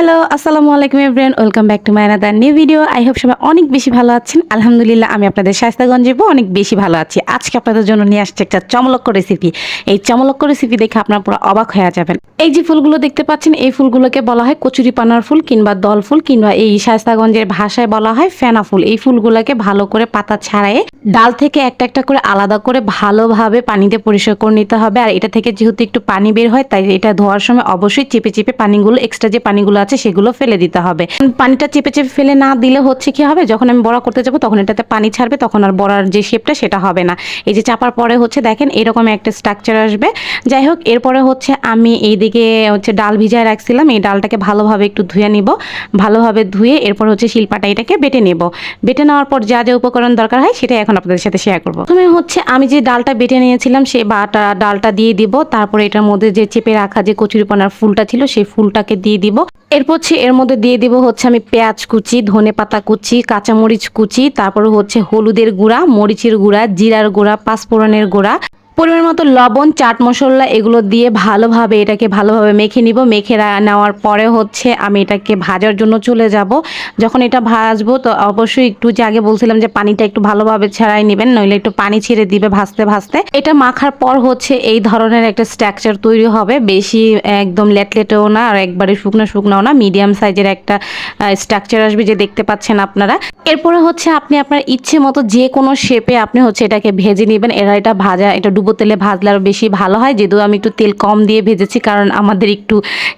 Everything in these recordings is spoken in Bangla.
হ্যালো আসসালামু আলাইকুম everyone welcome back to my another new video I hope সবাই অনেক বেশি ভালো আছেন। আলহামদুলিল্লাহ, আমি আপনাদের স্বাস্থ্যগঞ্জেবও অনেক বেশি ভালো আছি। আজকে আপনাদের জন্য নিয়ে আসছে একটা চমলক্ষ রেসিপি এই চমলক্ষ রেসিপি দেখে আপনারা পুরো অবাক হয়ে যাবেন। এই যে ফুলগুলো দেখতে পাচ্ছেন, এই ফুলগুলোকে বলা হয় কচুরি পানার ফুল কিংবা দল ফুল কিংবা এই শায়স্তাগঞ্জের ভাষায় বলা হয় ফেনা ফুল। এই ফুলগুলোকে ভালো করে পাতা ছাড়াই ডাল থেকে একটা একটা করে আলাদা করে ভালোভাবে পানিতে পরিষ্কার করে নিতে হবে। আর এটা থেকে যেহেতু একটু পানি বের হয়, তাই এটা ধোয়ার সময় অবশ্যই চেপে চেপে পানিগুলো এক্সট্রা যে পানিগুলো আছে সেগুলো ফেলে দিতে হবে। পানিটা চেপে চেপে ফেলে না দিলে হচ্ছে কি হবে? যখন আমি বড়া করতে যাব, তখন এটাতে পানি ছাড়বে, তখন আর বড়ার যে শেপটা সেটা হবে না। এই যে চাপার পরে হচ্ছে দেখেন, এরকম একটা স্ট্রাকচার আসবে। যাই হোক, এরপরে হচ্ছে আমি এইদিকে হচ্ছে ডাল ভিজায় রাখছিলাম। এই ডালটাকে ভালোভাবে একটু ধুয়ে নিব। ভালোভাবে ধুয়ে এরপর হচ্ছে শিল্পাটা এটাকে বেটে নেব। বেটে নেওয়ার পর যা যা উপকরণ দরকার হয় সেটা এখন আপনাদের সাথে শেয়ার করব। প্রথমে হচ্ছে আমি যে ডালটা বেটে নিয়েছিলাম, সে বাটা ডালটা দিয়ে দিব। তারপরে এটার মধ্যে যে চেপে রাখা যে কচুরিপানার ফুলটা ছিল, সেই ফুলটাকে দিয়ে দিব। এরপর এর মধ্যে দিয়ে দিব হচ্ছে আমি পেঁয়াজ কুচি, ধনে পাতা কুচি, কাঁচামরিচ কুচি, তারপর হচ্ছে হলুদের গুঁড়া, মরিচের গুঁড়া, জিরার গুঁড়া, পাঁচফোড়নের গুঁড়া পরিমাণ মতো লবণ, চাট মশলা এগুলো দিয়ে ভালোভাবে এটাকে ভালোভাবে মেখে নিব। মেখে নেওয়ার পরে হচ্ছে আমি এটাকে ভাজার জন্য চলে যাব। যখন এটা ভাজবো তো অবশ্যই একটু যে আগে বলছিলাম যে পানিটা একটু ভালোভাবে ছাড়াই নেবেন, নইলে একটু পানি ছেড়ে দিবে ভাজতে ভাজতে। এটা মাখার পর হচ্ছে এই ধরনের একটা স্ট্রাকচার তৈরি হবে। বেশি একদম লেটলেটেও না, আর একবারে শুকনো শুকনাও না মিডিয়াম সাইজের একটা স্ট্রাকচার আসবে যে দেখতে পাচ্ছেন আপনারা। এরপরে হচ্ছে আপনি আপনার ইচ্ছে মতো যে কোনো শেপে আপনি হচ্ছে এটাকে ভেজে নেবেন। এরা এটা ভাজা, এটা তেলে ভাজলে আরও বেশি ভালো হয়। যেহেতু আমি একটু তেল কম দিয়ে ভেজেছি, কারণ আমাদের একটু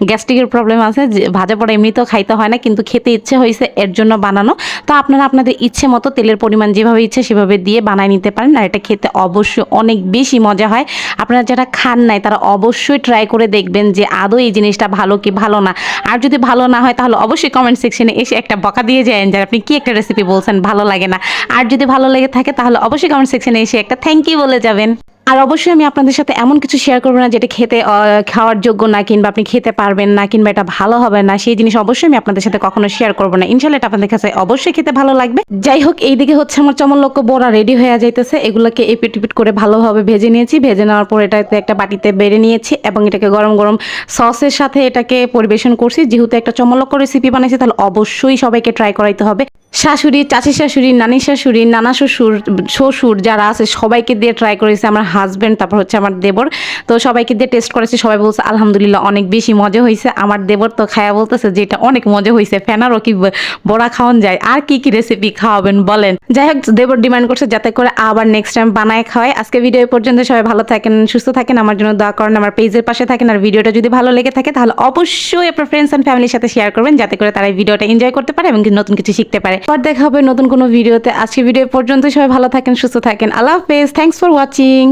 গ্যাস্ট্রিকের প্রবলেম আছে ভাজা পড়া এমনিতেও খাইতে হয় না, কিন্তু খেতে ইচ্ছে হয়েছে এর জন্য বানানো। তো আপনারা আপনাদের ইচ্ছে মতো তেলের পরিমাণ যেভাবে ইচ্ছে সেভাবে দিয়ে বানায় নিতে পারেন, আর এটা খেতে অবশ্যই অনেক বেশি মজা হয়। আপনারা যারা খান নাই, তারা অবশ্যই ট্রাই করে দেখবেন যে আদৌ এই জিনিসটা ভালো কি ভালো না। আর যদি ভালো না হয়, তাহলে অবশ্যই কমেন্ট সেকশনে এসে একটা বকা দিয়ে যায় যে আপনি কি একটা রেসিপি বলছেন, ভালো লাগে না। আর যদি ভালো লেগে থাকে, তাহলে অবশ্যই কমেন্ট সেকশনে এসে একটা থ্যাংক ইউ বলে যাবেন। আর অবশ্যই আমি আপনাদের সাথে এমন কিছু শেয়ার করব না যেটা খেতে খাওয়ার যোগ্য না, কিংবা আপনি খেতে পারবেন না, কিংবা এটা ভালো হবে না, সেই জিনিস অবশ্যই আমি আপনাদের সাথে কখনো শেয়ার করব না। ইনশাল্লাহ এটা আপনাদের কাছে অবশ্যই খেতে ভালো লাগবে। যাই হোক, এইদিকে হচ্ছে আমার চমলক্ষ বড়া রেডি হয়ে যাইতেছে। এগুলোকে এপিট টিপিট করে ভালোভাবে ভেজে নিয়েছি। ভেজে নেওয়ার পর এটাতে একটা বাটিতে বেড়ে নিয়েছি এবং এটাকে গরম গরম সসের সাথে এটাকে পরিবেশন করছি। যেহেতু একটা চমলক্ষ রেসিপি বানাইছি, তাহলে অবশ্যই সবাইকে ট্রাই করাইতে হবে। শাশুড়ি, চাচি শাশুড়ি, নানি শাশুড়ি, নানা শ্বশুর শ্বশুর যারা আছে, সবাইকে দিয়ে ট্রাই করেছে আমার হাজব্যান্ড তারপর হচ্ছে আমার দেবর। তো সবাইকে দিয়ে টেস্ট করেছে, সবাই বলছে, আলহামদুলিল্লাহ, অনেক বেশি মজা হয়েছে। আমার দেবর তো খায়া বলতেছে যে, এটা অনেক মজা হয়েছে, ফেনারও কি বড়া খাওয়ান যায়? আর কি কি রেসিপি খাওয়াবেন, বলেন? যাই হোক, দেবর ডিমান্ড করছে যাতে করে আবার নেক্সট টাইম বানায় খাওয়াই আজকে ভিডিও পর্যন্ত সবাই ভালো থাকেন, সুস্থ থাকেন। আমার জন্য দোয়া করেন, আমার পেজের পাশে থাকেন। আর ভিডিওটা যদি ভালো লেগে থাকে, তাহলে অবশ্যই আপনার ফ্রেন্ডস অ্যান্ড ফ্যামিলির সাথে শেয়ার করবেন, যাতে করে তারা ভিডিওটা এনজয় করতে পারে এবং নতুন কিছু শিখতে পারে। পর দেখা হবে নতুন কোনো ভিডিওতে। আজকে ভিডিও পর্যন্ত সবাই ভালো থাকেন, সুস্থ থাকেন। আল্লাহ হাফেজ। Thanks for watching